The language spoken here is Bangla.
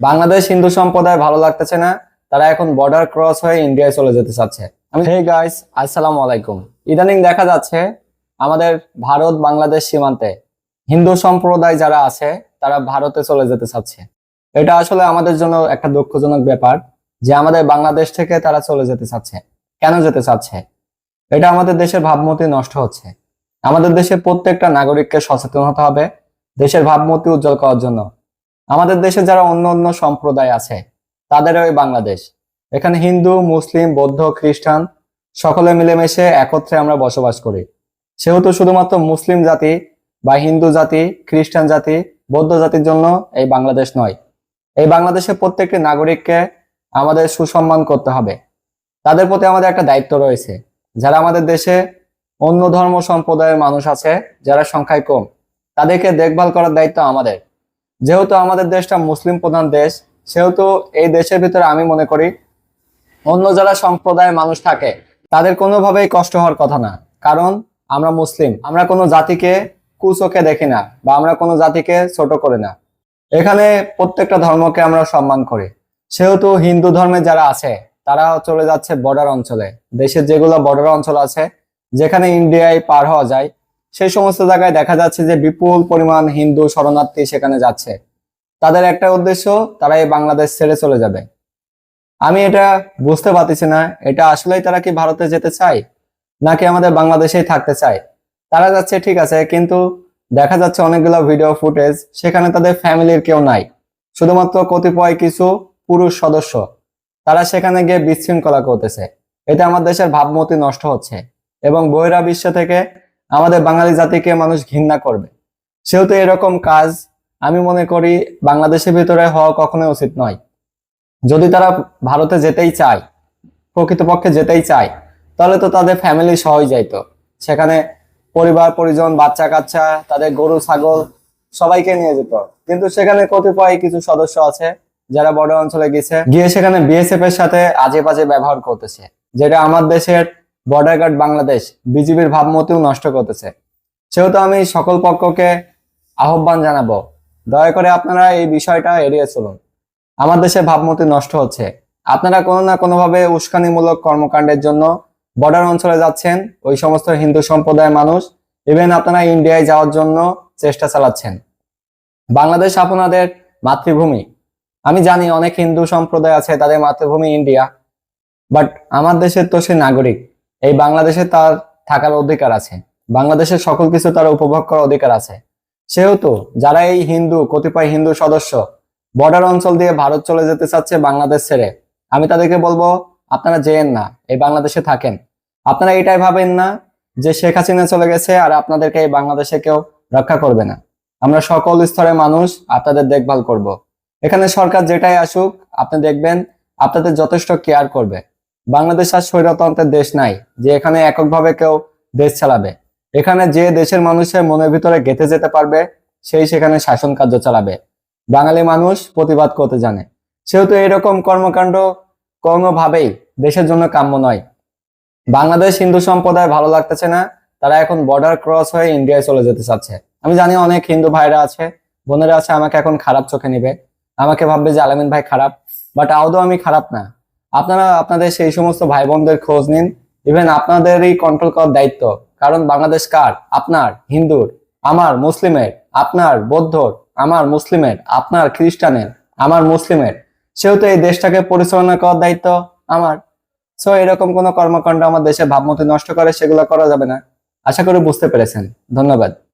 বাংলাদেশ হিন্দু সম্প্রদায় ভালো লাগতেছে না, তারা এখন বর্ডার ক্রস হয়ে ইন্ডিয়ায় চলে যেতে চাচ্ছে। গাইস আসসালামু আলাইকুম। ইদানিং দেখা যাচ্ছে আমাদের ভারত বাংলাদেশ সীমান্তে হিন্দু সম্প্রদায় যারা আছে, তারা ভারতে চলে যেতে চাচ্ছে। এটা আসলে আমাদের জন্য একটা দুঃখজনক ব্যাপার যে আমাদের বাংলাদেশ থেকে তারা চলে যেতে চাচ্ছে। কেন যেতে চাচ্ছে? এটা আমাদের দেশের ভাবমূর্তি নষ্ট হচ্ছে। আমাদের দেশে প্রত্যেকটা নাগরিককে সচেতন হতে হবে, দেশের ভাবমূর্তি উজ্জ্বল করার জন্য। আমাদের দেশে যারা অন্য অন্য সম্প্রদায় আছে তাদের ওই বাংলাদেশ। এখানে হিন্দু, মুসলিম, বৌদ্ধ, খ্রিস্টান, সকলে মিলেমিশে একত্রে আমরা বসবাস করি। সেহেতু শুধুমাত্র মুসলিম জাতি বা হিন্দু জাতি, খ্রিস্টান জাতি, বৌদ্ধ জাতির জন্য এই বাংলাদেশ নয়। এই বাংলাদেশের প্রত্যেকটি নাগরিককে আমাদের সুসম্মান করতে হবে। তাদের প্রতি আমাদের একটা দায়িত্ব রয়েছে। যারা আমাদের দেশে অন্য ধর্ম সম্প্রদায়ের মানুষ আছে, যারা সংখ্যায় কম, তাদেরকে দেখভাল করার দায়িত্ব আমাদের। যেহেতু আমাদের দেশটা মুসলিম প্রধান দেশ, সেহেতু এই দেশের ভিতরে আমি মনে করি অন্য যারা সম্প্রদায়ের মানুষ থাকে, তাদের কোনোভাবেই কষ্ট হওয়ার কথা না। কারণ আমরা মুসলিম, আমরা কোনো জাতিকে কুচোখে দেখি না বা আমরা কোনো জাতিকে ছোট করি না। এখানে প্রত্যেকটা ধর্মকে আমরা সম্মান করি। সেহেতু হিন্দু ধর্মে যারা আছে, তারা চলে যাচ্ছে বর্ডার অঞ্চলে। দেশের যেগুলো বর্ডার অঞ্চল আছে, যেখানে ইন্ডিয়ায় পার হওয়া যায় সেই সমস্ত জায়গায় দেখা যাচ্ছে যে বিপুল পরিমাণ হিন্দু শরণার্থী সেখানে যাচ্ছে। তাদের একটা উদ্দেশ্য তারা এই বাংলাদেশ ছেড়ে চলে যাবে। আমি এটা বুঝতে পারতেছি না, এটা আসলেই তারা কি ভারতে যেতে চায়, নাকি আমাদের বাংলাদেশেই থাকতে চায়? তারা যাচ্ছে ঠিক আছে, কিন্তু দেখা যাচ্ছে অনেকগুলো ভিডিও ফুটেজ সেখানে তাদের ফ্যামিলির কেউ নাই। শুধুমাত্র কতিপয় কিছু পুরুষ সদস্য, তারা সেখানে গিয়ে বিশৃঙ্খলা করতেছে। এতে আমার দেশের ভাবমূর্তি নষ্ট হচ্ছে এবং বহিরা বিশ্ব থেকে আমাদের বাঙালি জাতিকে মানুষ ঘৃণা করবে। সেহেতু এরকম কাজ আমি মনে করি বাংলাদেশের ভিতরে হওয়া কখনোই উচিত নয়। যদি তারা ভারতে যেতেই চায়, প্রকৃতপক্ষে যেতেই চায়, তাহলে তো তাদের ফ্যামিলি সহই যাইতো। সেখানে পরিবার, পরিজন বাচ্চা কাচ্চা তাদের গরু, ছাগল সবাইকে নিয়ে যেত। কিন্তু সেখানে কতিপয় কিছু সদস্য আছে যারা বড় অঞ্চলে গেছে। গিয়ে সেখানে বিএসএফ এর সাথে আজে বাজে ব্যবহার করতেছে, যেটা আমার দেশের বর্ডার গার্ড বাংলাদেশ বিজিবির ভাবমূর্তিও নষ্ট করতেছে। সেহেতু আমি সকল পক্ষকে আহ্বান জানাব, দয়া করে আপনারা এই বিষয়টা এড়িয়ে চলুন। আমার দেশে ভাবমূর্তি নষ্ট হচ্ছে। আপনারা কোনো না কোনোভাবে উস্কানিমূলক কর্মকাণ্ডের জন্য বর্ডার অঞ্চলে যাচ্ছেন, ওই সমস্ত হিন্দু সম্প্রদায়ের মানুষ, ইভেন আপনারা ইন্ডিয়ায় যাওয়ার জন্য চেষ্টা চালাচ্ছেন। বাংলাদেশ আপনাদের মাতৃভূমি। আমি জানি অনেক হিন্দু সম্প্রদায় আছে, তাদের মাতৃভূমি ইন্ডিয়া, বাট আমার দেশের তো সে নাগরিক। এই বাংলাদেশে তার থাকার অধিকার আছে। বাংলাদেশের সকল কিছু তার উপভোগ করার অধিকার আছে। সেহেতু যারা এই হিন্দু, কতিপয় হিন্দু সদস্য বর্ডার অঞ্চল দিয়ে ভারত চলে যেতে চাচ্ছে বাংলাদেশ ছেড়ে, আমি তাদেরকে বলব, আপনারা যেয়েন না, এই বাংলাদেশে থাকেন। আপনারা এটাই ভাবেন না যে শেখ হাসিনা চলে গেছে আর আপনাদেরকে এই বাংলাদেশে কেউ রক্ষা করবে না। আমরা সকল স্তরের মানুষ আপনাদের দেখভাল করব। এখানে সরকার যেটাই আসুক, আপনি দেখবেন, আপনাদের যথেষ্ট কেয়ার করবে। বাংলাদেশ আর স্বৈরতন্ত্রের দেশ নাই, যে এখানে এককভাবে কেউ দেশ চালাবে। এখানে যে দেশের মানুষের মনের ভিতরে গেঁথে যেতে পারবে, সেই সেখানে শাসন কার্য চালাবে। বাঙালি মানুষ প্রতিবাদ করতে জানে। সেহেতু এরকম কর্মকাণ্ড কোনোভাবেই দেশের জন্য কাম্য নয়। বাংলাদেশ হিন্দু সম্প্রদায় ভালো লাগতেছে না, তারা এখন বর্ডার ক্রস হয়ে ইন্ডিয়ায় চলে যেতে চাচ্ছে। আমি জানি অনেক হিন্দু ভাইরা আছে, বোনেরা আছে, আমাকে এখন খারাপ চোখে নিবে। আমাকে ভাববে যে আলামিন ভাই খারাপ বাট আদৌ আমি খারাপ না। আপনারা আপনাদের সেই সমস্ত ভাই বোনদের খোঁজ নিন। ইভেন আপনাদেরই কন্ট্রোল করার দায়িত্ব। কারণ বাংলাদেশ কার? আপনার, হিন্দুর, আমার, মুসলিমের, আপনার, বৌদ্ধর, আমার, মুসলিমের, আপনার, খ্রিস্টানের, আমার, মুসলিমের। সেহেতু এই দেশটাকে পরিচালনা করার দায়িত্ব আমার। সো এরকম কোনো কর্মকাণ্ড আমার দেশে ভাবমূর্তি নষ্ট করে সেগুলো করা যাবে না। আশা করি বুঝতে পেরেছেন। ধন্যবাদ।